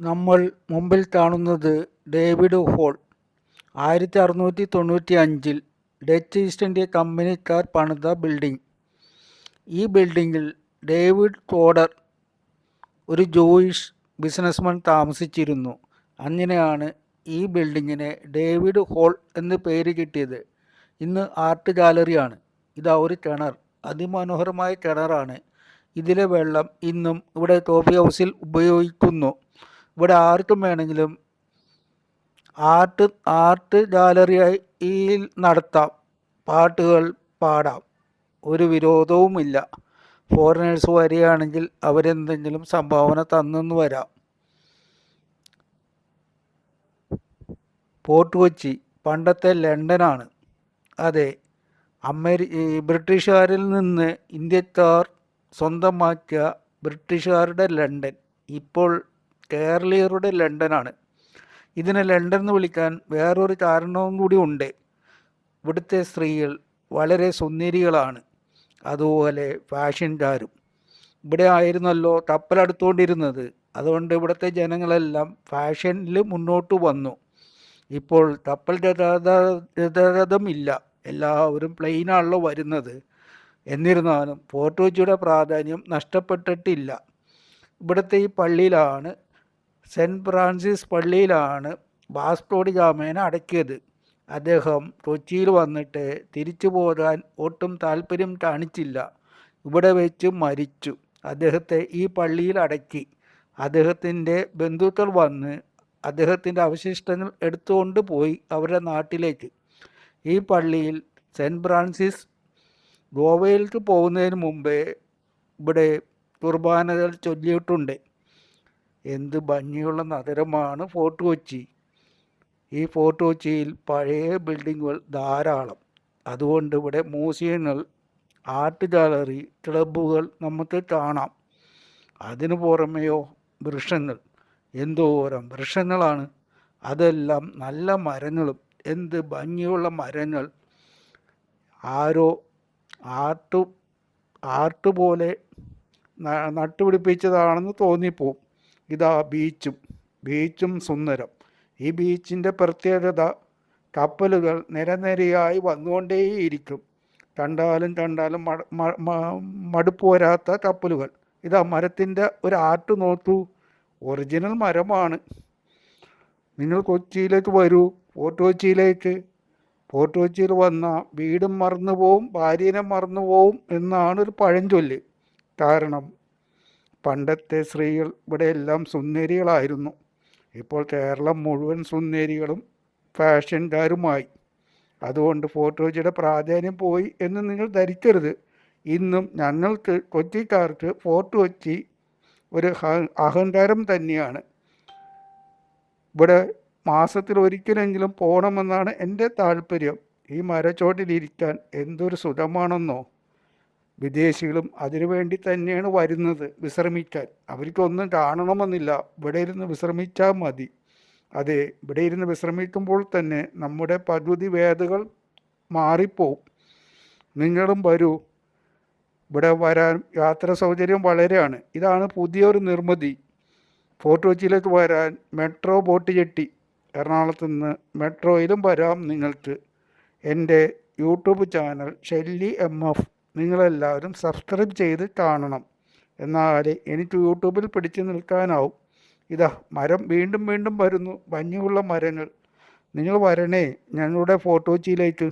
നമ്മൾ മുമ്പിൽ കാണുന്നത് ഡേവിഡ് ഹോൾ. ആയിരത്തി അറുന്നൂറ്റി തൊണ്ണൂറ്റി അഞ്ചിൽ ഡച്ച് ഈസ്റ്റ് ഇന്ത്യ കമ്പനിക്കാർ പണിത ബിൽഡിംഗ് ഈ ബിൽഡിങ്ങിൽ ഡേവിഡ് കോഡർ ഒരു ജോയിഷ് ബിസിനസ്മാൻ താമസിച്ചിരുന്നു. അങ്ങനെയാണ് ഈ ബിൽഡിങ്ങിനെ ഡേവിഡ് ഹോൾ എന്ന് പേര് കിട്ടിയത്. ഇന്ന് ആർട്ട് ഗാലറിയാണ് ഇതാ ഒരു കിണർ. അതിമനോഹരമായ കിണറാണ്. ഇതിലെ വെള്ളം ഇന്നും ഇവിടെ കോഫി ഹൗസിൽ ഉപയോഗിക്കുന്നു. ഇവിടെ ആർക്കും വേണമെങ്കിലും ആർട്ട് ആർട്ട് ഗാലറിയിൽ നടത്താം. പാട്ടുകൾ പാടാം. ഒരു വിരോധവുമില്ല ഫോറിനേഴ്സ് വരികയാണെങ്കിൽ അവരെന്തെങ്കിലും സംഭാവന തന്നെന്ന് വരാം. പോർട്ട് കൊച്ചി പണ്ടത്തെ ലണ്ടനാണ്. അതെ അമേരി ബ്രിട്ടീഷുകാരിൽ നിന്ന് ഇന്ത്യക്കാർ സ്വന്തമാക്കിയ ബ്രിട്ടീഷുകാരുടെ ലണ്ടൻ. ഇപ്പോൾ കേരളീയരുടെ ലണ്ടനാണ്. ഇതിനെ ലണ്ടൻ എന്ന് വിളിക്കാൻ വേറൊരു കാരണവും കൂടി ഉണ്ട്. ഇവിടുത്തെ സ്ത്രീകൾ വളരെ സുന്ദരികളാണ്. അതുപോലെ ഫാഷൻകാരും. ഇവിടെ ആയിരുന്നല്ലോ കപ്പലെടുത്തുകൊണ്ടിരുന്നത് അതുകൊണ്ട് ഇവിടുത്തെ ജനങ്ങളെല്ലാം ഫാഷനിൽ മുന്നോട്ട് വന്നു. ഇപ്പോൾ കപ്പൽ ഗതാഗത ഇല്ല. എല്ലാവരും പ്ലെയിനാണല്ലോ വരുന്നത്. എന്നിരുന്നാലും ഫോർട്ട് പ്രാധാന്യം നഷ്ടപ്പെട്ടിട്ടില്ല. ഇവിടുത്തെ ഈ പള്ളിയിലാണ് സെന്റ് ഫ്രാൻസിസ് പള്ളിയിലാണ് ബാസ്റ്റോഡി ഗാമേനെ അടക്കിയത്. അദ്ദേഹം കൊച്ചിയിൽ വന്നിട്ട് തിരിച്ചു പോകാൻ ഒട്ടും താല്പര്യം കാണിച്ചില്ല. ഇവിടെ വെച്ച് മരിച്ചു. അദ്ദേഹത്തെ ഈ പള്ളിയിൽ അടക്കി. അദ്ദേഹത്തിന്റെ ബന്ധുക്കൾ വന്ന് അദ്ദേഹത്തിന്റെ അവശിഷ്ടങ്ങൾ എടുത്തുകൊണ്ട് പോയി അവരുടെ നാട്ടിലേക്ക്. ഈ പള്ളിയിൽ സെന്റ് ഫ്രാൻസിസ് ഗോവയിലേക്ക് പോകുന്നതിന് മുമ്പേ ഇവിടെ കുർബാനകൾ ചൊല്ലിയിട്ടുണ്ട്. എന്ത് ഭംഗിയുള്ള നഗരമാണ് ഫോർട്ട് കൊച്ചി. ഈ ഫോർട്ട് കൊച്ചിയിൽ പഴയ ബിൽഡിങ്ങുകൾ ധാരാളം. അതുകൊണ്ട് ഇവിടെ മ്യൂസിയങ്ങൾ ആർട്ട് ഗാലറി ക്ലബ്ബുകൾ നമുക്ക് കാണാം. അതിനു പുറമെയോ വൃക്ഷങ്ങൾ? എന്തോരം വൃക്ഷങ്ങളാണ്. അതെല്ലാം നല്ല മരങ്ങളും. എന്ത് ഭംഗിയുള്ള മരങ്ങൾ? ആരോ ആർട്ട് ആർട്ട് പോലെ നട്ടുപിടിപ്പിച്ചതാണെന്ന് തോന്നിപ്പോവും. ഇതാ ബീച്ചും ബീച്ചും സുന്ദരം. ഈ ബീച്ചിന്റെ പ്രത്യേകത കപ്പലുകൾ നിരനിരയായി വന്നുകൊണ്ടേയിരിക്കും. കണ്ടാലും കണ്ടാലും മടുപ്പ് വരാത്ത കപ്പലുകൾ. ഇതാ മരത്തിന്റെ ഒരു ആർട്ട് നോക്കൂ. ഒറിജിനൽ മരമാണ്. നിങ്ങൾ കൊച്ചിയിലേക്ക് വരൂ ഫോർട്ട് കൊച്ചിയിലേക്ക്. ഫോർട്ട് കൊച്ചിയിൽ വന്ന വീടും മറന്നു പോവും ഭാര്യനെ മറന്നു പോവും എന്നാണ് ഒരു പഴഞ്ചൊല്ല്. കാരണം പണ്ടത്തെ സ്ത്രീകൾ ഇവിടെ എല്ലാം സുന്ദരികളായിരുന്നു. ഇപ്പോൾ കേരളം മുഴുവൻ സുന്ദരികളും ഫാഷൻകാരുമായി. അതുകൊണ്ട് ഫോട്ടോജിയുടെ പ്രാധാന്യം പോയി എന്ന് നിങ്ങൾ ധരിക്കരുത്. ഇന്നും ഞങ്ങൾക്ക് കൊച്ചിക്കാർക്ക് ഫോർട്ട് കൊച്ചി ഒരു അഹങ്കാരം തന്നെയാണ്. ഇവിടെ മാസത്തിൽ ഒരിക്കലെങ്കിലും പോകണമെന്നാണ് എന്റെ താല്പര്യം. ഈ മരച്ചോട്ടിലിരിക്കാൻ എന്തൊരു സുഖമാണെന്നോ? വിദേശികളും അതിനുവേണ്ടി തന്നെയാണ് വരുന്നത് വിശ്രമിക്കാൻ. അവർക്കൊന്നും കാണണമെന്നില്ല. ഇവിടെ ഇരുന്ന് വിശ്രമിച്ചാൽ മതി. അതെ ഇവിടെ ഇരുന്ന് വിശ്രമിക്കുമ്പോൾ തന്നെ നമ്മുടെ പകുതി വേദകൾ മാറിപ്പോവും. നിങ്ങളും വരൂ. ഇവിടെ വരാൻ യാത്രാ സൗകര്യം വളരെയാണ്. ഇതാണ് പുതിയൊരു നിർമ്മിതി. ഫോർട്ട് കൊച്ചിയിലേക്ക് വരാൻ മെട്രോ ബോട്ട് ചെട്ടി എറണാകുളത്ത് നിന്ന് മെട്രോയിലും വരാം നിങ്ങൾക്ക്. എന്റെ YouTube channel Shelly M F. നിങ്ങളെല്ലാവരും സബ്സ്ക്രൈബ് ചെയ്ത് കാണണം. എന്നാലേ എനിക്ക് യൂട്യൂബിൽ പിടിച്ചു നിൽക്കാനാവും. ഇതാ മരം വീണ്ടും വീണ്ടും വരുന്നു. ഭംഗിയുള്ള മരങ്ങൾ. നിങ്ങൾ വരണേ ഞങ്ങളുടെ ഫോട്ടോ കൊച്ചിയിലേക്ക്